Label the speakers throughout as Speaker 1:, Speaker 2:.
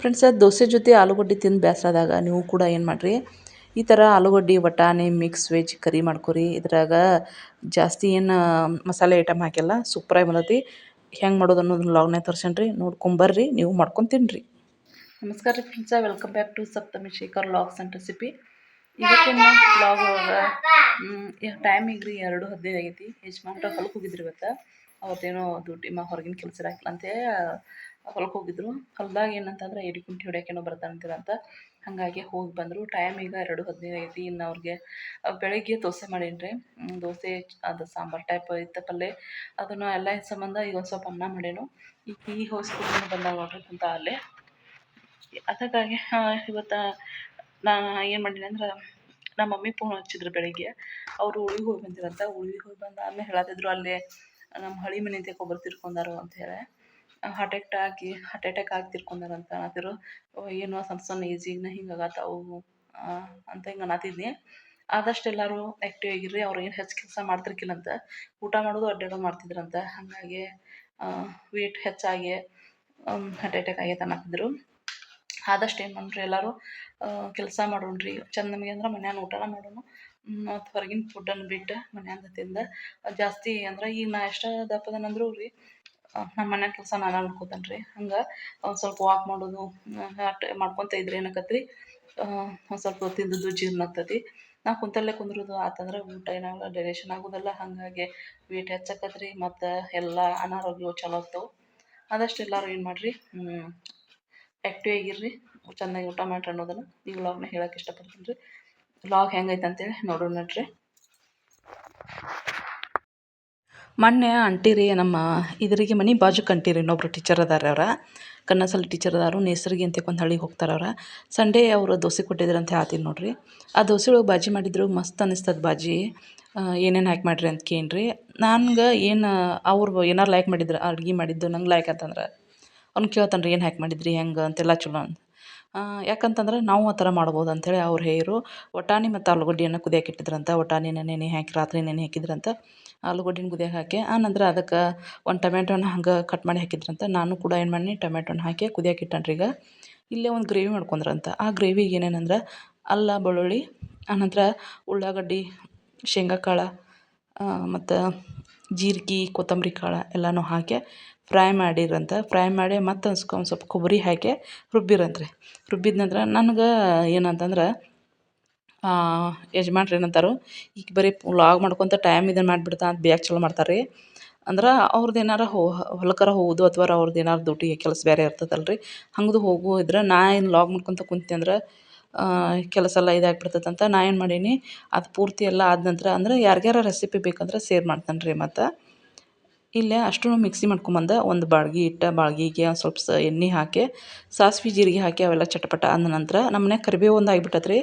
Speaker 1: Friends dosa ಜೊತೆ ಆಲೂಗಡ್ಡೆ ತಿಂದು ಬೇಸ್ರಾದಾಗ ನೀವು ಕೂಡ ಏನು ಮಾಡಿರಿ? ಈ ಥರ ಆಲೂಗಡ್ಡೆ ಬಟಾಣಿ ಮಿಕ್ಸ್ ವೆಜ್ ಕರಿ ಮಾಡ್ಕೊರಿ. ಇದ್ರಾಗ ಜಾಸ್ತಿ ಏನು ಮಸಾಲೆ ಐಟಮ್ ಹಾಕಿಲ್ಲ ಸೂಪರಾಗಿ ಬಂದೈತಿ. ಹೆಂಗೆ ಮಾಡೋದು ಅನ್ನೋದನ್ನ ಲಾಗ್ನಾಗ ತೋರ್ಸೇನಿ ನೋಡ್ಕೊಂಬರ್ರಿ ನೀವು ಮಾಡ್ಕೊಂಡು ತಿನ್ನಿರಿ ನಮಸ್ಕಾರ ರೀ friends welcome back to Saptami Shekhar logs and recipe ಇವತ್ತಿನ ಲಾಗ್ ಒಳಗೆ ಈಗ ರೀ ಎರಡು ಹದಿನೈದು ಆಗೈತಿ. ಯಜಮಾನ್ರ ಹೊಲಕ್ಕೆ ಹೋಗಿದ್ರಿ ಇವತ್ತು. ಅವತ್ತೇನೋ ಮಾ ಹೊರಗಿನ ಕೆಲಸ ಇರಾಕಿಲ್ಲ ಅಂತೇಳಿ ಹೊಲಕ್ಕೆ ಹೋಗಿದ್ರು. ಹೊಲ್ದಾಗ ಏನಂತಂದ್ರೆ ಎಡಿ ಕುಂಟಿ ಹೊಡ್ಯಾಕೇನೋ ಬರ್ತಾನಂತೀರ ಅಂತ. ಹಾಗಾಗಿ ಹೋಗಿ ಬಂದರು. ಟೈಮ್ ಈಗ ಎರಡು ಹದಿನೈದು ಐತಿ. ಇನ್ನು ಅವ್ರಿಗೆ ಬೆಳಗ್ಗೆ ದೋಸೆ ಮಾಡೀನಿ ದೋಸೆ, ಅದು ಸಾಂಬಾರು ಟೈಪ್ ಇತ್ತು ಪಲ್ಲೆ. ಅದನ್ನು ಎಲ್ಲ ಸಂಬಂಧ ಈಗ ಒಂದು ಸ್ವಲ್ಪ ಅನ್ನ ಮಾಡೇನು. ಈಗ ಈ ಹೊಸ್ಕೊಂಡು ಬಂದಾಗ ನೋಡ್ರಿ ಅಂತ ಅಲ್ಲೇ. ಅದಕ್ಕಾಗಿ ಇವತ್ತು ನಾ ಏನು ಮಾಡೀನಿ ಅಂದ್ರೆ ನಮ್ಮ ಮಮ್ಮಿ ಫೋನ್ ಹಚ್ಚಿದ್ರು ಬೆಳಿಗ್ಗೆ. ಅವರು ಊರಿಗೆ ಹೋಗಿ ಬಂದಿರಂತ. ಊರಿಗೆ ಹೋಗಿ ಬಂದ ಆಮೇಲೆ ಹೇಳತ್ತಿದ್ರು ಅಲ್ಲೇ ನಮ್ಮ ಹಳಿ ಮನೆ ಒಬ್ಬರು ತೀರ್ಕೊಂಡಾರು ಅಂತ ಹೇಳಿ. ಹಾರ್ಟ್ ಅಟ್ಯಾಕ್ ಆಗಿ ಹಾರ್ಟ್ ಅಟ್ಯಾಕ್ ಆಗಿ ತಿರ್ಕೊಂಡಾರಂತ ಅನ್ನತ್ತಿರು ಏನೋ ಸಣ್ಣ ಸಣ್ಣ ಏಜಿಗೆ ಹಿಂಗೆ ಆಗತ್ತವು ಅಂತ ಹಿಂಗೆ ಅನ್ನತ್ತಿದ್ನಿ. ಆದಷ್ಟು ಎಲ್ಲರೂ ಆ್ಯಕ್ಟಿವ್ ಆಗಿರ್ರಿ, ಅವ್ರು ಏನು ಹೆಚ್ಚು ಕೆಲಸ ಮಾಡ್ತಿರ್ಕಿಲ್ಲ ಅಂತ. ಊಟ ಮಾಡೋದು ಅಡ್ಡಾಡೋದು ಮಾಡ್ತಿದ್ರಂತ. ಹಾಗಾಗಿ ವೇಟ್ ಹೆಚ್ಚಾಗಿ ಹಾರ್ಟ್ ಅಟ್ಯಾಕ್ ಆಗೈತೆ ಅನ್ನತ್ತಿದ್ರು. ಆದಷ್ಟು ಏನು ಮಾಡ್ರಿ ಎಲ್ಲರೂ ಕೆಲಸ ಮಾಡೋಣ್ರಿ. ಚಂದ ನಮಗೆ ಅಂದ್ರೆ ಮನ್ಯಾನ ಊಟನ ಮಾಡೋಣ. ಮತ್ತು ಹೊರಗಿನ ಫುಡ್ಡನ್ನು ಬಿಟ್ಟು ಮನ್ಯಾಂದ ತಿಂದ ಜಾಸ್ತಿ ಅಂದ್ರೆ ಈಗ ನಾ ಎಷ್ಟು ದಪ್ಪದನಂದ್ರೂ ರೀ ನಮ್ಮ ಮನೆ ಕೆಲಸ ನಾನು ಮಾಡ್ಕೋತೇನೆ ರೀ ಹಂಗೆ ಒಂದು ಸ್ವಲ್ಪ ವಾಕ್ ಮಾಡೋದು ಮಾಡ್ಕೊತ ಇದ್ರೆ ಏನಾಕತ್ತೆ ರೀ ಒಂದು ಸ್ವಲ್ಪ ತಿಂದದ್ದು ಜೀರ್ಣ ಆಗ್ತೈತಿ ನಾ ಕುಂತಲ್ಲೇ ಕುಂದ್ರೋದು ಆತಂದ್ರೆ ಊಟ ಏನಾಗಲ್ಲ ಡೈಜೆಷನ್ ಆಗೋದಲ್ಲ. ಹಾಗಾಗಿ ವೇಟ್ ಹೆಚ್ಚಾಕತ್ರಿ ಮತ್ತು ಎಲ್ಲ ಅನಾರೋಗ್ಯವು ಚಲೋ ಆಗ್ತವೆ. ಆದಷ್ಟು ಎಲ್ಲರೂ ಏನು ಮಾಡಿರಿ ಆ್ಯಕ್ಟಿವ್ ಆಗಿರ್ರಿ. ಚೆನ್ನಾಗಿ ಊಟ ಮಾಡ್ರಿ ಅನ್ನೋದನ್ನು ಈ ವ್ಲಾಗ್ನ ಹೇಳಕ್ಕೆ ಇಷ್ಟಪಡ್ತೀನಿ ರೀ. ವ್ಲಾಗ್ ಹೆಂಗೈತೆ ಅಂತೇಳಿ ನೋಡೋಣ ನಡ್ರಿ ಮೊನ್ನೆ ಅಂಟಿ ರೀ ನಮ್ಮ ಇದ್ರಿಗೆ ಮನೆ ಬಾಜುಕ್ ಅಂಟಿ ರೀ ಇನ್ನೊಬ್ರು ಟೀಚರ್ ಅದಾರ ಅವ್ರ. ಕನ್ನಸಲ್ಲಿ ಟೀಚರ್ ಅದಾರು, ನೇಸರ್ಗಿ ಅಂತ ಒಂದು ಹಳ್ಳಿಗೆ ಹೋಗ್ತಾರೆ ಅವ್ರ. ಸಂಡೇ ಅವರು ದೋಸೆ ಕೊಟ್ಟಿದ್ರು ಅಂತ ಹೇಳ್ತೀನಿ ನೋಡಿರಿ. ಆ ದೋಸೆ ಒಳಗೆ ಬಾಜಿ ಮಾಡಿದ್ರು, ಮಸ್ತ್ ಅನ್ನಿಸ್ತದ ಬಾಜಿ. ಏನೇನು ಹಾಕಿ ಮಾಡಿರಿ ಅಂತ ಕೇಳ್ರಿ. ನನ್ಗೆ ಏನು, ಅವ್ರು ಏನಾರು ಲೈಕ್ ಮಾಡಿದ್ರು, ಅಡ್ಗೆ ಮಾಡಿದ್ದು ನಂಗೆ ಲೈಕ್ ಅಂತಂದ್ರೆ ಅವ್ನು ಕೇಳ್ತಾನೆ ರೀ ಏನು ಹಾಕಿ ಮಾಡಿದ್ರಿ, ಹೆಂಗೆ? ಅಂತೆಲ್ಲ ಚಲೋ ಅಂತ ಯಾಕಂತಂದ್ರೆ ನಾವು ಆ ಥರ ಮಾಡ್ಬೋದು ಅಂಥೇಳಿ ಅವ್ರು ಹೇರು ವಟಾಣಿ ಮತ್ತು ಆಲೂಗಡ್ಡೆಯನ್ನು ಕುದಿಯಕ್ಕೆ ಇಟ್ಟಿದ್ರಂತ ವಟಾಣಿನ ನೆನೆ ಹಾಕಿ, ರಾತ್ರಿ ನೆನೆ ಹಾಕಿದ್ರಂತ. ಆಲೂಗಡ್ಡೆನ ಕುದಿಯಕ್ಕೆ ಹಾಕಿ ಆನಂತರ ಅದಕ್ಕೆ ಒಂದು ಟೊಮೆಟೊನ ಹಂಗೆ ಕಟ್ ಮಾಡಿ ಹಾಕಿದ್ರಂತ ನಾನು ಕೂಡ ಏನು ಮಾಡೀನಿ ಟೊಮೆಟೊನ ಹಾಕಿ ಕುದಿಯಕ್ಕೆ ಇಟ್ಟನ್ರಿ ಈಗ. ಇಲ್ಲೇ ಒಂದು ಗ್ರೇವಿ ಮಾಡ್ಕೊಂಡ್ರಂತ. ಆ ಗ್ರೇವಿಗೆ ಏನೇನಂದ್ರೆ ಅಲ್ಲ, ಬೆಳ್ಳುಳ್ಳಿ ಆನಂತರ ಉಳ್ಳಾಗಡ್ಡಿ, ಶೇಂಗಾ ಕಾಳು ಮತ್ತು ಜೀರ್ಗೆ, ಕೊತ್ತಂಬರಿ ಕಾಳು ಎಲ್ಲನೂ ಹಾಕಿ ಫ್ರೈ ಮಾಡಿರಂತ. ಫ್ರೈ ಮಾಡಿ ಮತ್ತು ಒಂದು ಸ್ವಲ್ಪ ಕೊಬ್ಬರಿ ಹಾಕಿ ರುಬ್ಬಿರಂತ್ರಿ. ರುಬ್ಬಿದ ನಂತರ ನನಗೆ ಏನಂತಂದ್ರೆ ಯಜಮಾನ್ರು ಏನಂತಾರೆ, ಈಗ ಬರೀ ವ್ಲಾಗ್ ಮಾಡ್ಕೊತ ಟೈಮ್ ಇದನ್ನು ಮಾಡಿಬಿಡ್ತಾ ಅಂತ ಬೇಗ ಚಲೋ ಮಾಡ್ತಾರೆ ರೀ ಅಂದ್ರೆ ಅವ್ರದ್ದು ಏನಾರ ಹೊಲಕ್ಕರ ಹೋಗೋದು ಅಥವಾ ಅವ್ರದ್ದು ಏನಾರು ದುಡ್ಡು ಕೆಲಸ ಬೇರೆ ಇರ್ತದಲ್ಲ ರೀ ಹಂಗದು ಹೋಗು, ಇದ್ರೆ ನಾ ಏನು ಲಾಗ್ ಮಾಡ್ಕೊತ ಕುಂತೆ ಅಂದ್ರೆ ಕೆಲಸ ಎಲ್ಲ ಅಂತ ನಾ ಏನು ಮಾಡೀನಿ, ಅದು ಪೂರ್ತಿ ಎಲ್ಲ ಆದ ನಂತರ ಅಂದ್ರೆ ಯಾರ್ಗ್ಯಾರ ರೆಸಿಪಿ ಬೇಕಂದ್ರೆ ಸೇರ್ ಮಾಡ್ತಾನೆ ರೀ ಮತ್ತು. ಇಲ್ಲೇ ಅಷ್ಟು ಮಿಕ್ಸಿ ಮಾಡ್ಕೊಂಬಂದು ಒಂದು ಬಾಳ್ಗಿ ಇಟ್ಟ ಬಾಳ್ಗಿಗೆ ಒಂದು ಸ್ವಲ್ಪ ಎಣ್ಣೆ ಹಾಕಿ, ಸಾಸ್ವೆ ಜೀರಿಗೆ ಹಾಕಿ ಅವೆಲ್ಲ ಚಟಪಟ ಅಂದ ನಂತರ ನಮ್ಮನೆ ಕರಿಬೇವು ಒಂದು ಆಗಿಬಿಟ್ಟೈತೆ ರೀ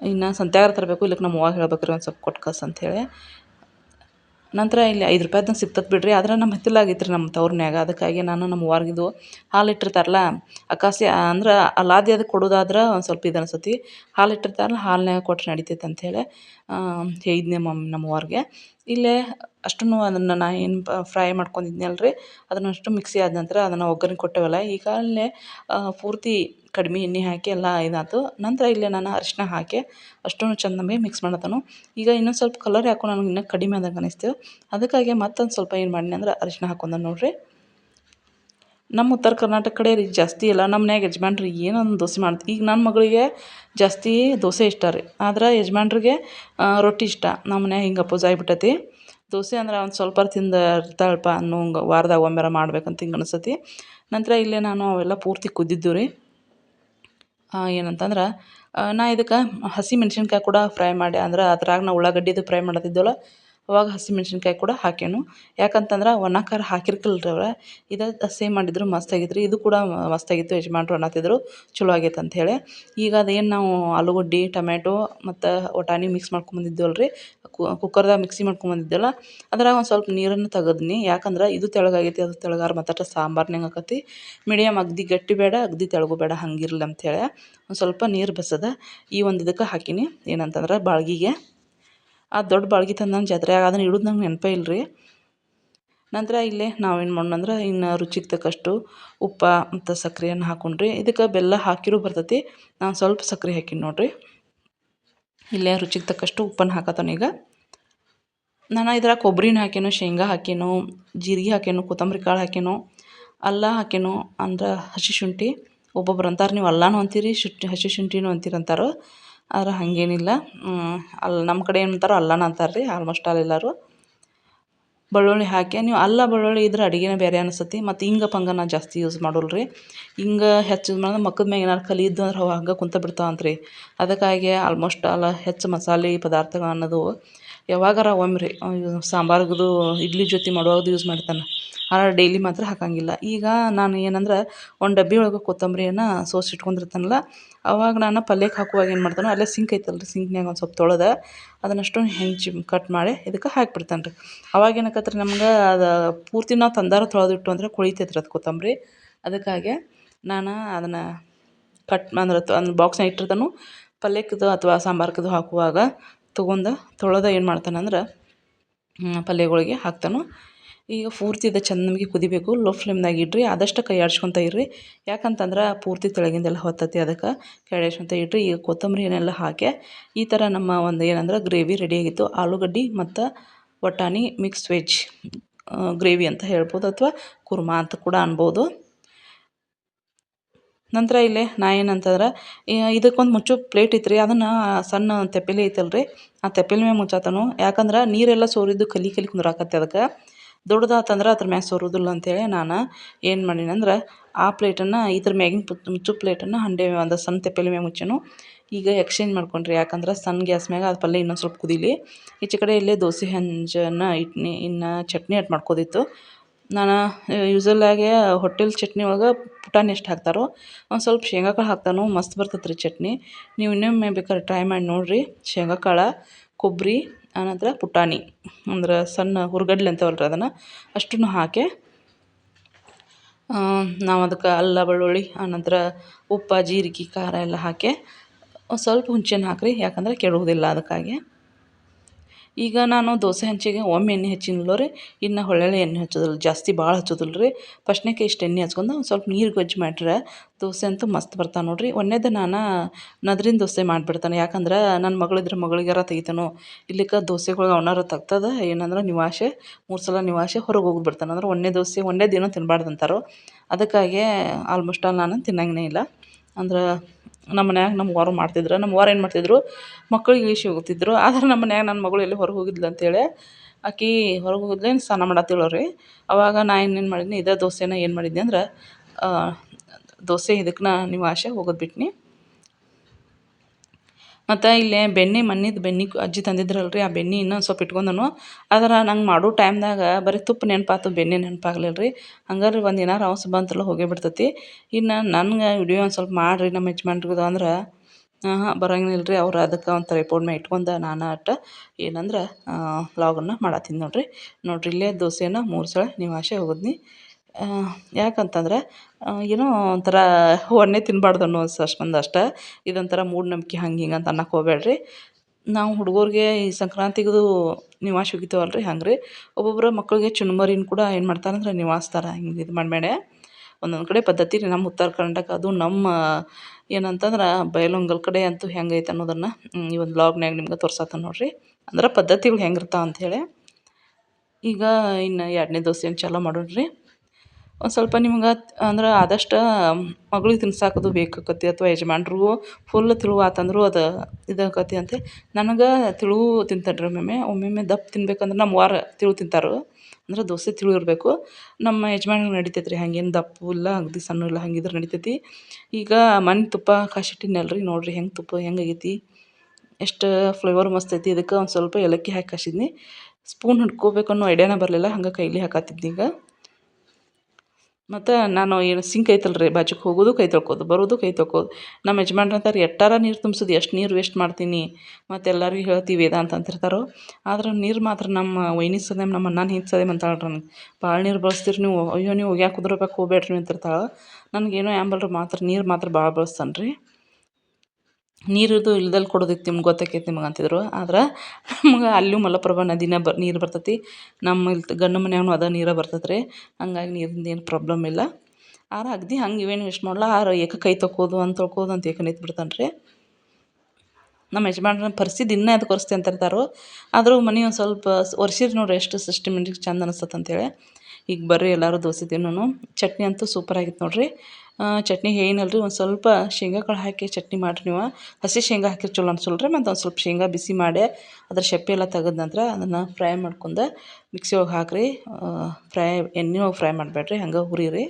Speaker 1: ಇನ್ನು ಸಂತ್ಯಾಗಾರ ತರಬೇಕು ಇಲ್ಲಕ್ಕೆ ನಮ್ಮ ಅವ್ವಾಗ ಹೇಳ್ಬೇಕು ರೀ ಒಂದು ಸ್ವಲ್ಪ ಕೊಟ್ಟು ಕಳ್ಸು ಅಂಥೇಳಿ ನಂತರ ಇಲ್ಲಿ ಐದು ರೂಪಾಯ್ದಂಗೆ ಸಿಗ್ತದೆ ಬಿಡಿರಿ, ಆದ್ರೆ ನಮ್ಮ ಹಿತ್ತಲಾಗಿತ್ತು ರೀ ನಮ್ಮ ತವ್ರನ್ಯಾಗ. ಅದಕ್ಕಾಗಿ ನಾನು ನಮ್ಮ ಅವ್ವಾರ್ಗಿದು ಹಾಲು ಇಟ್ಟಿರ್ತಾರಲ್ಲ, ಅಕಾಸಿ, ಅಂದ್ರೆ ಅಲಾದಿ ಅದಕ್ಕೆ ಕೊಡೋದಾದ್ರೆ ಒಂದು ಸ್ವಲ್ಪ ಇದು ಅನ್ಸತಿ. ಹಾಲು ಇಟ್ಟಿರ್ತಾರಲ್ಲ, ಹಾಲ್ನ್ಯಾಗ ಕೊಟ್ರೆ ನಡಿತೈತೆ ಅಂಥೇಳಿ ಹೇಳಿದ್ನಿ ಮಮ್ ನಮ್ಮ ಅವ್ವಾರ್ಗೆ. ಇಲ್ಲೇ ಅಷ್ಟನ್ನು ಅದನ್ನು ನಾ ಏನು ಫ್ರೈ ಮಾಡ್ಕೊಂಡಿದ್ನಲ್ಲ ರೀ ಅದನ್ನಷ್ಟು ಮಿಕ್ಸಿ ಆದ ನಂತರ ಅದನ್ನು ಒಗ್ಗರಣೆ ಕೊಟ್ಟೆವಲ್ಲ, ಈಗ ಅಲ್ಲೇ ಪೂರ್ತಿ ಕಡಿಮೆ ಎಣ್ಣೆ ಹಾಕಿ ಎಲ್ಲ ಇದಾಯ್ತು ನಂತರ ಇಲ್ಲೇ ನಾನು ಅರಿಶಿನ ಹಾಕಿ ಅಷ್ಟೂ ಚೆಂದಮೆ ಮಿಕ್ಸ್ ಮಾಡತ್ತನು. ಈಗ ಇನ್ನೊಂದು ಸ್ವಲ್ಪ ಕಲರ್ ಯಾಕೋ ನನಗೆ ಇನ್ನೂ ಕಡಿಮೆ ಆದಂಗೆ ಅನಿಸ್ತು. ಅದಕ್ಕಾಗಿ ಮತ್ತೊಂದು ಸ್ವಲ್ಪ ಏನು ಮಾಡೀನಿ ಅಂದ್ರೆ ಅರಿಶಿನ ಹಾಕೊಂಡೆ ನೋಡಿರಿ. ನಮ್ಮ ಉತ್ತರ ಕರ್ನಾಟಕ ಕಡೆ ರೀ ಜಾಸ್ತಿ ಎಲ್ಲ ನಮ್ಮ ಮನ್ಯಾಗ ಯಜಮಾನ್ರು ಏನೊಂದು ದೋಸೆ ಮಾಡ್ತೀವಿ ಈಗ ನನ್ನ ಮಗಳಿಗೆ ಜಾಸ್ತಿ ದೋಸೆ ಇಷ್ಟ ರೀ. ಆದ್ರೆ ಯಜಮಾನ್ರಿಗೆ ರೊಟ್ಟಿ ಇಷ್ಟ. ನಮ್ಮ ಮನ್ಯಾಗ ಹಿಂಗೆ ಅಪೋಸ್ ಆಗ್ಬಿಟ್ಟೈತಿ. ದೋಸೆ ಅಂದ್ರೆ ಒಂದು ಸ್ವಲ್ಪ ತಿಂದು ಇರ್ತಾಳಪ್ಪ ಅನ್ನೋಂಗೆ ವಾರದಾಗ ಒಮ್ಮೆರ ಮಾಡ್ಬೇಕಂತ ಹಿಂಗೆ ಅನಿಸ್ತತಿ ನಂತರ ಇಲ್ಲೇ ನಾನು ಅವೆಲ್ಲ ಪೂರ್ತಿ ಕುದ್ದಿದ್ದು ರೀ. ಏನಂತಂದ್ರೆ ನಾ ಇದಕ್ಕೆ ಹಸಿ ಮೆಣಸಿನ್ಕಾಯಿ ಕೂಡ ಫ್ರೈ ಮಾಡಿ ಅಂದ್ರೆ ಅದ್ರಾಗ ನಾ ಉಳ್ಳಾಗಡ್ಡಿದು ಫ್ರೈ ಮಾಡತ್ತಿದ್ದೆವಲ್ಲ ಅವಾಗ ಹಸಿಮೆಣ್ಸಿನ್ಕಾಯಿ ಕೂಡ ಹಾಕೇನು ಯಾಕಂತಂದ್ರೆ ಒಣ ಖಾರ ಹಾಕಿರ್ಕಿಲ್ಲ ರೀ ಅವ್ರು. ಇದು ಸೇಮ್ ಮಾಡಿದ್ರು ಮಸ್ತಾಗಿತ್ತು ರೀ ಇದು ಕೂಡ ಮಸ್ತಾಗಿತ್ತು ಯಜಮಾನ್ರು ಅನ್ನತ್ತಿದ್ರು ಚಲೋ ಆಗೈತೆ ಅಂಥೇಳಿ ಈಗ ಅದೇನು ನಾವು ಆಲೂಗಡ್ಡೆ ಟೊಮೆಟೊ ಮತ್ತು ವಟಾಣಿ ಮಿಕ್ಸ್ ಮಾಡ್ಕೊಂಬಂದಿದ್ದೇವಲ್ಲ ರೀ ಕುಕ್ಕರ್ದಾಗ ಮಿಕ್ಸಿ ಮಾಡ್ಕೊಂಬಂದಿದ್ದೆಲ್ಲ ಅದ್ರಾಗ ಒಂದು ಸ್ವಲ್ಪ ನೀರನ್ನು ತೆಗದ್ನಿ. ಯಾಕಂದ್ರೆ ಇದು ತೆಳಗಾಗೈತಿ, ಅದು ತೆಳಗಾರ ಮತ್ತು ಸಾಂಬಾರ್ನಂಗೆ ಆಕತಿ. ಮೀಡಿಯಮ್ ಅಗ್ದಿ ಗಟ್ಟಿ ಬೇಡ, ಅಗ್ದಿ ತೆಳಗು ಬೇಡ, ಹಂಗಿರಲಿ ಅಂಥೇಳಿ ಒಂದು ಸ್ವಲ್ಪ ನೀರು ಬಸದ. ಈ ಒಂದು ಇದಕ್ಕೆ ಹಾಕಿನಿ. ಏನಂತಂದ್ರೆ ಬಾಳ್ಗಿಗೆ. ಆ ದೊಡ್ಡ ಬಾಳ್ಗೆ ತಂದು ನಾನು ಜಾತ್ರೆಯಾಗ ಅದನ್ನು ಇಡೋದು ನಂಗೆ ನೆನಪೇ ಇಲ್ಲ ರೀ ನಂತರ ಇಲ್ಲೇ ನಾವೇನು ಮಾಡೋಣಂದ್ರೆ ಇನ್ನು ರುಚಿಗೆ ತಕ್ಕಷ್ಟು ಉಪ್ಪ ಮತ್ತು ಸಕ್ಕರೆಯನ್ನು ಹಾಕೊಂಡ್ರಿ. ಇದಕ್ಕೆ ಬೆಲ್ಲ ಹಾಕಿರೂ ಬರ್ತೈತಿ. ನಾನು ಸ್ವಲ್ಪ ಸಕ್ಕರೆ ಹಾಕೀನಿ ನೋಡಿರಿ. ಇಲ್ಲೇ ರುಚಿಗೆ ತಕ್ಕಷ್ಟು ಉಪ್ಪನ್ನು ಹಾಕತ್ತಾನ ಈಗ. ನಾನು ಇದ್ರಾಗ ಕೊಬ್ಬರಿನ ಹಾಕೇನು ಶೇಂಗಾ ಹಾಕೇನು ಜೀರಿಗೆ ಹಾಕೇನು ಕೊತ್ತಂಬರಿ ಕಾಳು ಹಾಕೇನು ಅಲ್ಲ ಹಾಕೇನು ಅಂದ್ರೆ ಹಸಿ ಶುಂಠಿ. ಒಬ್ಬೊಬ್ರು ಅಂತಾರೆ, ನೀವು ಅಲ್ಲಾನು ಅಂತೀರಿ ಶುಂಠಿ ಹಸಿ ಶುಂಠಿನೂ ಅಂತೀರಂತಾರೋ ಅಂತಾರೆ. ಆದ್ರೆ ಹಾಗೇನಿಲ್ಲ. ಅಲ್ಲಿ ನಮ್ಮ ಕಡೆ ಏನು ಅಂತಾರೋ ಅಲ್ಲನ ಅಂತಾರೆ ರೀ ಆಲ್ಮೋಸ್ಟ್ ಆಲ್ ಎಲ್ಲರೂ. ಬೆಳ್ಳುಳ್ಳಿ ಹಾಕಿ ನೀವು ಅಲ್ಲ ಬೆಳ್ಳುಳ್ಳಿ ಇದ್ರೆ ಅಡುಗೆನೇ ಬೇರೆ ಅನಿಸ್ತತಿ ಮತ್ತು ಹಿಂಗ ಪಂಗ ನಾನು ಜಾಸ್ತಿ ಯೂಸ್ ಮಾಡೋಲ್ಲ ರೀ ಹಿಂಗೆ ಹೆಚ್ಚು ಯೂಸ್ ಮಾಡಿದ್ರೆ ಮಕ್ಕದ ಮ್ಯಾಗ ಏನಾರು ಕಲಿ ಇದ್ದು ಅಂದ್ರೆ ಅವು ಹಂಗೆ ಕುಂತ ಬಿಡ್ತಾವಂತ ರೀ ಅದಕ್ಕಾಗಿ ಆಲ್ಮೋಸ್ಟ್ ಆಲ್ ಹೆಚ್ಚು ಮಸಾಲೆ ಪದಾರ್ಥಗಳು ಅನ್ನೋದು ಯಾವಾಗಾರ ಒಮ್ಮೆ ರೀ ಸಾಂಬಾರ್ಗದು ಇಡ್ಲಿ ಜೊತೆ ಮಾಡುವಾಗ ಯೂಸ್ ಮಾಡ್ತಾನೆ. ಆದರೆ ಡೈಲಿ ಮಾತ್ರ ಹಾಕೋಂಗಿಲ್ಲ. ಈಗ ನಾನು ಏನಂದ್ರೆ, ಒಂದು ಡಬ್ಬಿ ಒಳಗೆ ಕೊತ್ತಂಬರಿಯನ್ನು ಸೋಸಿ ಇಟ್ಕೊಂಡಿರ್ತಾನಲ್ಲ, ಅವಾಗ ನಾನು ಪಲ್ಯಕ್ಕೆ ಹಾಕುವಾಗ ಏನು ಮಾಡ್ತಾನೋ, ಅಲ್ಲೇ ಸಿಂಕ್ ಐತಲ್ಲ ರೀ ಸಿಂಕ್ನ್ಯಾಗ ಒಂದು ಸ್ವಲ್ಪ ತೊಳೆದ ಅದನ್ನಷ್ಟು ಹೆಂಚಿ ಕಟ್ ಮಾಡಿ ಇದಕ್ಕೆ ಹಾಕಿಬಿಡ್ತಾನೆ ರೀ. ಅವಾಗ ಏನಾಕತ್ತೆ ರೀ ನಮ್ಗೆ, ಅದು ಪೂರ್ತಿ ನಾವು ತಂದಾರ ತೊಳೆದಿಟ್ಟು ಅಂದ್ರೆ ಕೊಳಿತೈತೆ ರೀ ಅದು ಕೊತ್ತಂಬರಿ. ಅದಕ್ಕಾಗೆ ನಾನು ಅದನ್ನು ಕಟ್ ಅಂದ್ರೆ ಒಂದು ಬಾಕ್ಸ್ನಾಗ ಇಟ್ಟಿರ್ತಾನು ಪಲ್ಯಕ್ಕದು ಅಥವಾ ಸಾಂಬಾರ್ಗದು ಹಾಕುವಾಗ ತೊಗೊಂಡು ತೊಳೆದ ಏನು ಮಾಡ್ತಾನಂದ್ರೆ ಪಲ್ಯಗಳಿಗೆ ಹಾಕ್ತಾನೆ. ಈಗ ಪೂರ್ತಿ ಇದು ನಮಗೆ ಕುದಿಬೇಕು ಲೋ ಫ್ಲೇಮ್ದಾಗ ಇಡ್ರಿ, ಆದಷ್ಟು ಕೈ ಆಡ್ಸ್ಕೊತ ಇರ್ರಿ. ಯಾಕಂತಂದ್ರೆ ಪೂರ್ತಿ ತೆಳಗಿಂದೆಲ್ಲ ಹೊತ್ತತಿ ಅದಕ್ಕೆ, ಕೈ ಇಡ್ರಿ. ಈಗ ಕೊತ್ತಂಬರಿನೆಲ್ಲ ಹಾಕಿ ಈ ಥರ ನಮ್ಮ ಒಂದು ಏನಂದ್ರೆ ಗ್ರೇವಿ ರೆಡಿ ಆಗಿತ್ತು. ಆಲೂಗಡ್ಡೆ ಮತ್ತು ಬಟಾಣಿ ಮಿಕ್ಸ್ ವೆಜ್ ಗ್ರೇವಿ ಅಂತ ಹೇಳ್ಬೋದು ಅಥವಾ ಕುರ್ಮಾ ಅಂತ ಕೂಡ ಅನ್ಬೋದು. ನಂತರ ಇಲ್ಲಿ ನಾ ಏನಂತಂದ್ರೆ ಇದಕ್ಕೊಂದು ಮುಚ್ಚು ಪ್ಲೇಟ್ ಇತ್ತು ರೀ ಅದನ್ನು ಸಣ್ಣ ತೆಪ್ಪಲಿ ಐತಲ್ಲ ರೀ ಆ ತೆಪ್ಪಲಿ ಮ್ಯಾಗ ಮುಚ್ಚಾತನು. ಯಾಕಂದ್ರೆ ನೀರೆಲ್ಲ ಸೋರಿದ್ದು ಕಲಿ ಕಲಿ ಕುಂದ್ರಾಕತ್ತೆ ಅದಕ್ಕೆ. ದೊಡ್ಡದಾತಂದ್ರೆ ಅದ್ರ ಮ್ಯಾಗ ಸೋರುದಿಲ್ಲ ಅಂತೇಳಿ ನಾನು ಏನು ಮಾಡೀನಿ ಅಂದ್ರೆ, ಆ ಪ್ಲೇಟನ್ನು ಇದ್ರ ಮ್ಯಾಗಿನ ಮುಚ್ಚು ಪ್ಲೇಟನ್ನು ಹಂಡೆ ಒಂದು ಸಣ್ಣ ತೆಪ್ಪಲಿ ಮ್ಯಾಗ ಮುಚ್ಚೇನು. ಈಗ ಎಕ್ಸ್ಚೇಂಜ್ ಮಾಡ್ಕೊಂಡ್ರಿ. ಯಾಕಂದ್ರೆ ಸಣ್ಣ ಗ್ಯಾಸ್ ಮ್ಯಾಗ ಅದು ಪಲ್ಯ ಇನ್ನೊಂದು ಸ್ವಲ್ಪ ಕುದೀಲಿ. ಈಚೆ ಕಡೆ ಇಲ್ಲೇ ದೋಸೆ ಹಂಜನ್ನು ಇಟ್ನಿ, ಇನ್ನು ಚಟ್ನಿ ಅಟ್ ಮಾಡ್ಕೋದಿತ್ತು. ನಾನು ಯೂಸ್ವಲ್ಲಾಗಿ ಹೋಟೆಲ್ ಚಟ್ನಿ ಒಳಗೆ ಪುಟಾಣಿ ಎಷ್ಟು ಹಾಕ್ತಾರೋ, ಒಂದು ಸ್ವಲ್ಪ ಶೇಂಗಾ ಕಾಳು ಹಾಕ್ತಾನೋ ಮಸ್ತ್ ಬರ್ತೈತೆ ರೀ ಚಟ್ನಿ. ನೀವು ಇನ್ನೊಮ್ಮೆ ಬೇಕಾದ್ರೆ ಟ್ರೈ ಮಾಡಿ ನೋಡಿರಿ. ಶೇಂಗಾ ಕಾಳು ಕೊಬ್ಬರಿ ಆನಂತರ ಪುಟಾಣಿ. ಅಂದ್ರೆ ಸಣ್ಣ ಹುರ್ಗಡ್ಲೆ ಅಂತವಲ್ಲ ರೀ ಅದನ್ನು ಅಷ್ಟನ್ನು ಹಾಕಿ ನಾವು ಅದಕ್ಕೆ ಅಲ್ಲ, ಬೆಳ್ಳುಳ್ಳಿ ಆನಂತರ ಉಪ್ಪು, ಜೀರಿಗೆ, ಖಾರ ಎಲ್ಲ ಹಾಕಿ, ಒಂದು ಸ್ವಲ್ಪ ಹುಣ್ಸೆಹಣ್ಣು ಹಾಕಿರಿ. ಯಾಕಂದ್ರೆ ಕೆಡುವುದಿಲ್ಲ ಅದಕ್ಕಾಗಿ. ಈಗ ನಾನು ದೋಸೆ ಹಂಚಿಗೆ ಒಮ್ಮೆ ಎಣ್ಣೆ ಹಚ್ಚಿನಲ್ಲ ರೀ, ಇನ್ನು ಹೊಳ್ಳೆ ಎಣ್ಣೆ ಹಚ್ಚೋದಿಲ್ಲ, ಜಾಸ್ತಿ ಭಾಳ ಹಚ್ಚೋದಿಲ್ಲ ರೀ. ಫಸ್ಟ್ನೇಕೆ ಇಷ್ಟು ಎಣ್ಣೆ ಹಚ್ಕೊಂಡು ಒಂದು ಸ್ವಲ್ಪ ನೀರು ಗೊಜ್ಜು ಮಾಡ್ರೆ ದೋಸೆ ಅಂತೂ ಮಸ್ತ್ ಬರ್ತಾವೆ ನೋಡಿರಿ. ಒಂದೇದು ನಾನು ನದ್ರಿನ ದೋಸೆ ಮಾಡಿಬಿಡ್ತಾನೆ, ಯಾಕಂದ್ರೆ ನನ್ನ ಮಗಳಿದ್ರೆ ಮಗಳಿಗಾರ ತೆಗಿತಾನೋ. ಇಲ್ಲಿಕ ದೋಸೆಗಳು ಅವನಾರ ತೆಗ್ತದ, ಏನಂದ್ರೆ ನಿವಾಸೆ ಮೂರು ಸಲ ನಿವಾಸೆ ಹೊರಗೆ ಹೋಗ್ಬಿಡ್ತಾನೆ. ಅಂದ್ರೆ ಒಂದೇ ದೋಸೆ ಒಂದೇ ದಿನ ತಿನ್ನಬಾರ್ದು ಅಂತಾರೆ ಅದಕ್ಕಾಗಿ ಆಲ್ಮೋಸ್ಟ್ ಆಲ್ ನಾನು ತಿನ್ನಂಗೇ ಇಲ್ಲ. ಅಂದ್ರೆ ನಮ್ಮ ಮನ್ಯಾಗ ನಮ್ಮ ಅವ್ವಾರು ಮಾಡ್ತಿದ್ರು. ನಮ್ಮ ಅವ್ವಾರು ಏನು ಮಾಡ್ತಿದ್ರು? ಮಕ್ಕಳಿಗೆ ಹೋಗ್ತಿದ್ರು. ಆದ್ರೆ ನಮ್ಮ ಮನ್ಯಾಗ ನನ್ನ ಮಗಳು ಎಲ್ಲಿ ಹೊರಗೆ ಹೋಗಿದ್ಲು ಅಂತೇಳಿ ಆಕೆ ಹೊರಗೆ ಹೋಗಿದ್ಲೇನು ಸ್ನಾನ ಮಾಡತ್ತಿಳು ರೀ? ಅವಾಗ ನಾ ಇನ್ನೇನು ಮಾಡಿದ್ನಿ, ಇದೇ ದೋಸೆನ ಏನು ಮಾಡಿದ್ನಿ ಅಂದ್ರೆ ದೋಸೆ ಇದಕ್ಕೆ ನಾ ನಿವಾಸೆ ಹೋಗೋದು ಬಿಟ್ನಿ. ಮತ್ತು ಇಲ್ಲೇ ಬೆಣ್ಣೆ ಮಣ್ಣಿದ್ದು ಬೆಣ್ಣೆ ಅಜ್ಜಿ ತಂದಿದ್ರಲ್ಲ ರೀ ಆ ಬೆಣ್ಣೆ ಇನ್ನೊಂದು ಸ್ವಲ್ಪ ಇಟ್ಕೊಂಡನು. ಆದ್ರೆ ನಂಗೆ ಮಾಡೋ ಟೈಮ್ದಾಗ ಬರೀ ತುಪ್ಪ ನೆನಪಾತು, ಬೆಣ್ಣೆ ನೆನಪಾಗ್ಲಿಲ್ಲ ರೀ ಹಂಗಾರೆ ಒಂದು ಏನಾರು ಅವಸರ ಬಂತಲ್ಲ ಹೋಗೇ ಬಿಡ್ತೈತಿ. ಇನ್ನು ನನ್ಗೆ ವಿಡಿಯೋ ಒಂದು ಸ್ವಲ್ಪ ಮಾಡಿರಿ ನಮ್ಮ ಯಜಮಾನ್ರಿಗದು ಅಂದ್ರೆ ಹಾಂ ಬರೋಂಗಿಲ್ಲ ರೀ ಅವ್ರು ಅದಕ್ಕೆ ಟ್ರೈಪೋಡ್ ಮ್ಯಾಗ ಇಟ್ಕೊಂಡು ನಾನು ಅಟ್ಟ ಏನಂದ್ರೆ ಲಾಗನ್ನು ಮಾಡತ್ತೀನಿ ನೋಡಿರಿ. ನೋಡಿರಿ ಇಲ್ಲೇ ದೋಸೆನ ಮೂರು ಸಲ ನಿವಾಸೆ ಹೋಗಿದ್ನಿ. ಯಾಕಂತಂದ್ರೆ ಏನೋ ಒಂಥರ ಒಣ್ಣೆ ತಿನ್ನಬಾರ್ದು ಅನ್ನೋ ಸಂಬಂಧ ಅಷ್ಟೇ. ಇದೊಂಥರ ಮೂಢನಂಬಿಕೆ ಹಂಗೆ ಹಿಂಗೆ ಅಂತ ಅನ್ನಕ್ಕೆ ಹೋಗಬೇಡ್ರಿ. ನಾವು ಹುಡುಗರಿಗೆ ಈ ಸಂಕ್ರಾಂತಿಗದು ನಿವಾಸ ಒಗಿತೇವಲ್ಲ ರೀ ಹಂಗೆ ರೀ ಒಬ್ಬೊಬ್ಬರು ಮಕ್ಕಳಿಗೆ ಚುನ್ಮರಿನ ಕೂಡ ಏನು ಮಾಡ್ತಾರಂದ್ರೆ ನಿವಾಸ್ತಾರೆ, ಹಿಂಗೆ ಇದು ಮಾಡಬೇಡಿ ಒಂದೊಂದು ಕಡೆ ಪದ್ಧತಿ ರೀ, ನಮ್ಮ ಉತ್ತರ ಕರ್ನಾಟಕ ಅದು ನಮ್ಮ, ಏನಂತಂದ್ರೆ ಬಯಲೊಂಗಲ್ ಕಡೆ ಅಂತೂ ಹೆಂಗೈತೆ ಅನ್ನೋದನ್ನು ಈ ಒಂದು ಬ್ಲಾಗ್ನಾಗ ನಿಮ್ಗೆ ತೋರ್ಸತ್ತ ನೋಡಿರಿ. ಅಂದ್ರೆ ಪದ್ಧತಿಗಳು ಹೆಂಗಿರ್ತಾವ ಅಂಥೇಳಿ ಈಗ ಇನ್ನು ಎರಡನೇ ದೋಸೆ ಚಾಲೂ ಮಾಡೋಣ್ರಿ. ಒಂದು ಸ್ವಲ್ಪ ನಿಮ್ಗೆ ಅಂದ್ರೆ ಆದಷ್ಟು ಮಗಳಿಗೆ ತಿನ್ಸಾಕದು ಬೇಕಾಕತಿ ಅಥವಾ ಯಜಮಾನ್ರಿಗೂ ಫುಲ್ ತಿಳು ಆತಂದ್ರೂ ಅದು ಇದಾಕತಿ ಅಂತ ನನಗೆ ತಿಳುವು ತಿಂತಾನೆ ರೀ ಒಮ್ಮೊಮ್ಮೆ. ಒಮ್ಮೊಮ್ಮೆ ದಪ್ಪ ತಿನ್ಬೇಕಂದ್ರೆ ನಮ್ಮ ವಾರ ತಿಳು ತಿಂತಾರೆ. ಅಂದ್ರೆ ದೋಸೆ ತಿಳು ಇರಬೇಕು. ನಮ್ಮ ಯಜಮಾನ್ರಿಗೆ ನಡಿತೈತೆ ರೀ ಹಂಗೇನು ದಪ್ಪು ಇಲ್ಲ ಅಗದಿ ಸಣ್ಣ ಇಲ್ಲ, ಹಂಗಿದ್ರೆ ನಡಿತೈತಿ. ಈಗ ಮನೆ ತುಪ್ಪ ಕಾಯಿಸಿಟ್ಟಿನಲ್ಲ ರೀ ನೋಡಿರಿ ಹೆಂಗೆ ತುಪ್ಪ, ಹೆಂಗೆ ಆಗೈತಿ. ಎಷ್ಟು ಫ್ಲೇವರ್ ಮಸ್ತ್ ಐತಿ. ಇದಕ್ಕೆ ಒಂದು ಸ್ವಲ್ಪ ಏಲಕ್ಕಿ ಹಾಕಿ ಕಾಸಿದ್ನಿ. ಸ್ಪೂನ್ ಹಿಡ್ಕೋಬೇಕು ಅನ್ನೋ ಐಡಿಯಾನೇ ಬರಲಿಲ್ಲ. ಹಂಗೆ ಕೈಲಿ ಹಾಕತ್ತಿದ್ನಿ ಮತ್ತು ನಾನು ಏನು ಸಿಂಕ್ ಐತಲ್ಲ ರೀ ಹೋಗೋದು, ಕೈ ತೊಳ್ಕೋದು, ಬರೋದು, ಕೈ ತೊಳ್ಕೋದು. ನಮ್ಮ ಯಜಮಾನ್ರು ಅಂತಾರೆ ಎಟ್ಟಾರ ನೀರು ತುಂಬ್ಸೋದು, ಎಷ್ಟು ನೀರು ವೇಸ್ಟ್ ಮಾಡ್ತೀನಿ, ಮತ್ತು ಎಲ್ಲರಿಗೂ ಹೇಳ್ತೀವಿ ಅಂತ ಅಂತಿರ್ತಾರೋ. ಆದ್ರೆ ನೀರು ಮಾತ್ರ ನಮ್ಮ ವೈನಿ ಸದೇಮ್, ನಮ್ಮ ಅಣ್ಣನ ಹೆಂಡ್ತಿ ಸದೇಮ್ ಅಂತಾಳೆ ನನಗೆ ಭಾಳ ನೀರು ಬಳಸ್ತೀರಿ ನೀವು, ಅಯ್ಯೋ, ನೀವು ಒಗ್ಯಾಕೆ ಕುದ್ರಬೇಕು, ಹೋಗ್ಬೇಡ್ರಿ ಅಂತಿರ್ತಾಳೆ. ನನಗೇನೋ ಆ್ಯಂಬಲ್ರು ಮಾತ್ರ, ನೀರು ಮಾತ್ರ ಭಾಳ ಬಳಸ್ತಾನೆ ರೀ ನೀರಿದು ಇಲ್ದಲ್ಲಿ ಕೊಡೋದಿತ್ತು ನಿಮ್ಗೆ ಗೊತ್ತಾಕೈತೆ ನಿಮಗೆ ಅಂತಿದ್ರು. ಆದ್ರೆ ನಮ್ಗೆ ಅಲ್ಲೂ ಮಲಪ್ರಭಾ ನದಿನ ಬ, ನೀರು ಬರ್ತೈತಿ. ನಮ್ಮ ಇಲ್ಲಿ ಗಂಡು ಮನೆಯವನು ಅದೇ ನೀರೇ ಬರ್ತೈತೆ ರೀ ಹಂಗಾಗಿ ನೀರಿಂದ ಏನು ಪ್ರಾಬ್ಲಮ್ ಇಲ್ಲ. ಆದ್ರೆ ಅಗ್ದಿ ಹಂಗೆ ಇವೇನು ವೇಸ್ಟ್ ಮಾಡಲ್ಲ ಆರ ಏಕ ಕೈ ತೊಕ್ಕೋದು ಅಂತ ತೊಳ್ಕೋದು ಅಂತ ಏಕ ನಿಂತು ಬಿಡ್ತಾನೆ ರೀ ನಮ್ಮ ಯಜಮಾನ್ರ ಪರಿಸ್ಥಿತಿ ಇನ್ನೂ ಅದು ಅಂತ ಇರ್ತಾರೋ ಆದರೂ ಮನೆ ಒಂದು ಸ್ವಲ್ಪ ಒರ್ಸಿದ್ರೆ ನೋಡಿರಿ ಎಷ್ಟು ಸಿಸ್ಟಮೆಟಿಕ್ ಚಂದ ಅನಿಸ್ತದೆ ಅಂತೇಳಿ ಈಗ ಬರ್ರಿ ಎಲ್ಲರೂ ದೋಸೆ ನಾನು ಚಟ್ನಿ ಅಂತೂ ಸೂಪರ್ ಆಗಿತ್ತು ನೋಡಿರಿ. ಚಟ್ನಿಗೆ ಏನಲ್ಲ ರೀ ಒಂದು ಸ್ವಲ್ಪ ಶೇಂಗಾ ಕಾಳು ಹಾಕಿ ಚಟ್ನಿ ಮಾಡಿರಿ ನೀವು. ಹಸಿ ಶೇಂಗಾ ಹಾಕಿದ್ರೆ ಚಲೋ ಅನ್ಸಲ್ಲ ರೀ ಮತ್ತು ಒಂದು ಸ್ವಲ್ಪ ಶೇಂಗಾ ಬಿಸಿ ಮಾಡಿ ಅದ್ರ ಶೆಪ್ಪೆ ಎಲ್ಲ ತೆಗೆದ ನಂತರ ಅದನ್ನು ಫ್ರೈ ಮಾಡ್ಕೊಂಡು ಮಿಕ್ಸಿ ಒಳಗೆ ಹಾಕಿರಿ. ಫ್ರೈ, ಎಣ್ಣೆ ಒಳಗೆ ಫ್ರೈ ಮಾಡಬೇಡ್ರಿ, ಹಂಗೆ ಹುರಿರಿ.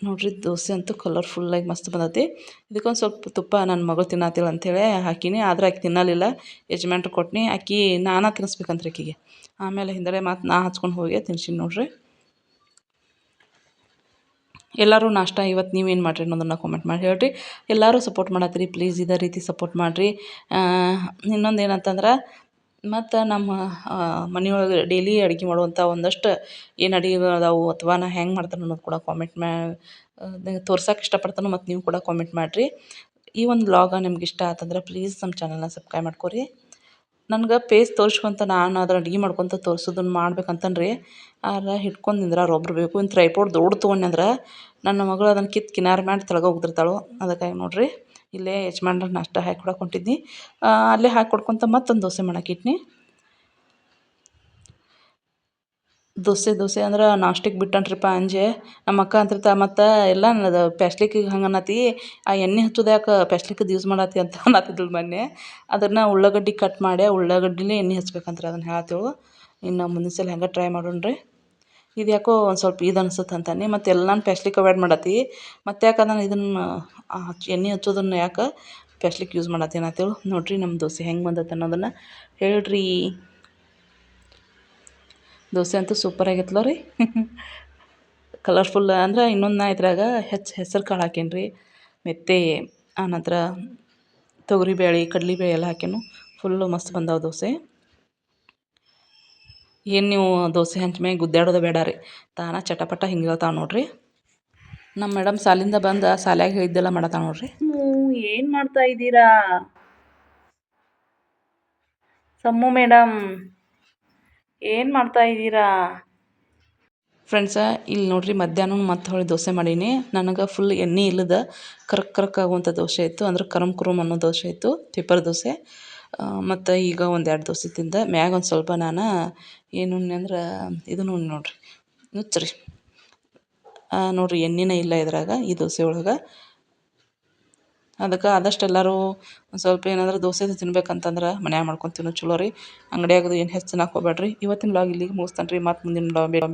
Speaker 1: ನೋಡಿರಿ ದೋಸೆ ಅಂತೂ ಕಲರ್ಫುಲ್ಲಾಗಿ ಮಸ್ತ್ ಬಂದೈತಿ. ಇದಕ್ಕೊಂದು ಸ್ವಲ್ಪ ತುಪ್ಪ ನನ್ನ ಮಗಳು ತಿನ್ನತ್ತಿಲ್ಲ ಅಂಥೇಳಿ ಹಾಕಿನಿ, ಆದ್ರೆ ಆಕೆ ತಿನ್ನಲಿಲ್ಲ. ಯಜಮಾನ್ರು ಕೊಟ್ನಿ, ಆಕೆ ನಾನು ತಿನ್ನಿಸ್ಬೇಕಂತ್ರಿ ಆಕೆಗೆ. ಆಮೇಲೆ ಹಿಂದಡೆ ಮತ್ತು ನಾ ಹಚ್ಕೊಂಡು ಹೋಗಿ ತಿನ್ಸಿನಿ ನೋಡಿರಿ. ಎಲ್ಲರೂ ನಾಷ್ಟ ಇವತ್ತು ನೀವೇನು ಮಾಡಿರಿ ಅನ್ನೋದನ್ನು ಕಾಮೆಂಟ್ ಮಾಡಿ ಹೇಳಿರಿ. ಎಲ್ಲರೂ ಸಪೋರ್ಟ್ ಮಾಡತ್ತೀರಿ ಪ್ಲೀಸ್ ಇದೇ ರೀತಿ ಸಪೋರ್ಟ್ ಮಾಡಿರಿ. ಇನ್ನೊಂದು ಏನಂತಂದ್ರೆ, ಮತ್ತು ನಮ್ಮ ಮನೆಯೊಳಗೆ ಡೈಲಿ ಅಡುಗೆ ಮಾಡುವಂಥ ಒಂದಷ್ಟು ಏನು ಅಡುಗೆಗಳು ಅದಾವು, ಅಥವಾ ನಾ ಹೆಂಗೆ ಮಾಡ್ತೇನೆ ಅನ್ನೋದು ಕೂಡ ಕಾಮೆಂಟ್ ಮಾ ತೋರ್ಸಕ್ಕೆ ಇಷ್ಟಪಡ್ತಾನೆ, ಮತ್ತು ನೀವು ಕೂಡ ಕಾಮೆಂಟ್ ಮಾಡಿರಿ. ಈ ಒಂದು ವ್ಲಾಗ ನಿಮ್ಗೆ ಇಷ್ಟ ಆತಂದ್ರೆ ಪ್ಲೀಸ್ ನಮ್ಮ ಚಾನಲ್ನ ಸಬ್ಸ್ಕ್ರೈಬ್ ಮಾಡ್ಕೊರಿ. ನನ್ಗೆ ಪೇಸ್ ತೋರಿಸ್ಕೊಂತ ನಾನು ಅದ್ರ ಅಡ್ಗೆ ಮಾಡ್ಕೊತ ತೋರ್ಸೋದನ್ನ ಮಾಡ್ಬೇಕಂತಂದು ರೀ ಆದ್ರೆ ಹಿಡ್ಕೊಂಡು ನಿಂದ್ರಾರ ಒಬ್ರು ಬೇಕು. ಇನ್ನು ಟ್ರೈಪೋಡ್ ದೊಡ್ಡ ತೊಗೊಂಡೆ ಅಂದ್ರೆ ನನ್ನ ಮಗಳು ಅದನ್ನು ಕಿತ್ತು ಕಿನಾರ ಮಾಡಿ ತೆಳಗೆ ಹೋಗ್ತಿರ್ತಾಳು ಅದಕ್ಕಾಗಿ ನೋಡಿರಿ, ಇಲ್ಲೇ ಯಜಮಾನ್ರ ನಾಷ್ಟ ಹಾಕಿ ಕೊಡಕ್ಕೆ ಹೊಂಟಿದ್ನಿ ಅಲ್ಲೇ ಹಾಕಿ ಕೊಡ್ಕೊತ ಮತ್ತೊಂದು ದೋಸೆ ಮಾಡಕ್ಕೆ ಇಟ್ನಿ ದೋಸೆ ದೋಸೆ ಅಂದ್ರೆ ನಾಷ್ಟಕ್ಕೆ ಬಿಟ್ಟಾನ್ರಿಪ್ಪ ಅಂಜೆ. ನಮ್ಮ ಅಕ್ಕ ಅಂತಿರ್ತಾಳೆ ಮತ್ತು ಎಲ್ಲ ನನ್ನದು ಪ್ಯಾಸ್ಲಿಕ್ಕಿಗೆ ಹಂಗೆ ಅನ್ನತಿ. ಆ ಎಣ್ಣೆ ಹಚ್ಚೋದು ಯಾಕೆ ಪ್ಯಾಸ್ಲಿಕ್ಕದು ಯೂಸ್ ಮಾಡತ್ತಿ ಅಂತ ಅನ್ನತ್ತಿದ್ಳು ಮೊನ್ನೆ. ಅದನ್ನು ಉಳ್ಳಾಗಡ್ಡಿ ಕಟ್ ಮಾಡಿ ಉಳ್ಳಾಗಡ್ಡಿನೇ ಎಣ್ಣೆ ಹಚ್ಬೇಕಂತ್ರಿ ಅದನ್ನು ಹೇಳತ್ತೇಳು ಇನ್ನು ಮುಂದಿನ ಸಲ ಹಂಗೆ ಟ್ರೈ ಮಾಡೋಣ ರೀ ಇದು ಯಾಕೋ ಒಂದು ಸ್ವಲ್ಪ ಇದು ಅನ್ಸುತ್ತೆ ಅಂತಾನೆ. ಮತ್ತು ಎಲ್ಲಾನು ಪ್ಯಾಸ್ಲಿಕ್ ಅವಾಯ್ಡ್ ಮಾಡತ್ತಿ ಮತ್ತು ಯಾಕೆ ನಾನು ಇದನ್ನು ಎಣ್ಣೆ ಹಚ್ಚೋದನ್ನು ಯಾಕೆ ಪ್ಯಾಸ್ಲಿಕ್ ಯೂಸ್ ಮಾಡತ್ತಿ ಅನ್ನತ್ತೇಳು ನೋಡಿರಿ ನಮ್ಮ ದೋಸೆ ಹೆಂಗೆ ಬಂದತ್ತೆ ಅನ್ನೋದನ್ನು ಹೇಳ್ರಿ. ದೋಸೆ ಅಂತೂ ಸೂಪರ್ ಆಗಿತ್ತಲ್ಲ ರೀ. ಕಲರ್ಫುಲ್ ಅಂದ್ರೆ ಇನ್ನೊಂದು ನಾ ಇದ್ರಾಗ ಹೆಚ್ಚು ಹೆಸರು ಕಾಳು ಹಾಕೀನಿ ರೀ ಮೆತ್ತೆ ಆನಂತರ ತೊಗರಿಬೇಳೆ ಕಡ್ಲೆಬೇಳೆ ಎಲ್ಲ ಹಾಕೀನು ಫುಲ್ಲು ಮಸ್ತ್ ಬಂದಾವೆ ದೋಸೆ. ಏನು ನೀವು ದೋಸೆ ಹಂಚ್ಮೇ ಗುದ್ದಾಡೋದು ಬೇಡ ರೀ. ತಾನ ಚಟಪಟ ಹಿಂಗೆ ಹೇಳ್ತಾವೆ ನೋಡಿರಿ. ನಮ್ಮ ಮೇಡಮ್ ಸಾಲಿಂದ ಬಂದ ಸಾಲ್ಯಾಗ ಹೇಳಿದ್ದೆಲ್ಲ ಮಾಡತಾವ ನೋಡಿರಿ. ಏನು ಮಾಡ್ತಾ ಇದ್ದೀರಾ? ಸಮ್ಮು ಮೇಡಮ್. ಏನು ಮಾಡ್ತಾ ಇದ್ದೀರಾ? ಫ್ರೆಂಡ್ಸ ಇಲ್ಲಿ ನೋಡ್ರಿ ಮಧ್ಯಾಹ್ನ ಮತ್ತೆ ಹೊಳ್ಳಿ ದೋಸೆ ಮಾಡೀನಿ. ನನಗೆ ಫುಲ್ ಎಣ್ಣೆ ಇಲ್ಲದ, ಕರಕ್ ಕರಕ್ ಆಗುವಂಥ ದೋಸೆ ಇತ್ತು. ಅಂದ್ರೆ ಕರಮ್ ಕುರುಮ್ ಅನ್ನೋ ದೋಸೆ ಇತ್ತು ಪೇಪರ್ ದೋಸೆ. ಮತ್ತು ಈಗ ಒಂದು ಎರಡು ದೋಸೆ ತಿಂದ. ಮ್ಯಾಗ ಒಂದು ಸ್ವಲ್ಪ ನಾನು, ಏನು ಅಂದ್ರೆ ಇದನ್ನು ನೋಡ್ರಿ ನೋಡಿರಿ ನುಚ್ಚು ರೀ ನೋಡಿರಿ, ಎಣ್ಣೆನೇ ಇಲ್ಲ ಇದ್ರಾಗ, ಈ ದೋಸೆ ಒಳಗೆ. ಅದಕ್ಕೆ ಆದಷ್ಟು ಎಲ್ಲರೂ ಒಂದು ಸ್ವಲ್ಪ ಏನಾದರೂ ದೋಸೆ ತಿನ್ಬೇಕಂತಂದ್ರೆ ಮನ್ಯಾಗ ಮಾಡ್ಕೊಂಡು ತಿನ್ನೋದು ಚಲೋ ರೀ. ಅಂಗಡಿಯಾಗದು ಏನು ಹೆಚ್ಚು ತಿನ್ನಕ್ಕೆ ಇವತ್ತಿನ ವ್ಲಾಗ್ ಇಲ್ಲಿಗೆ ಮುಗಿಸ್ತೇನೆ ರೀ ಮತ್ತು ಮುಂದಿನ ವ್ಲಾಗ್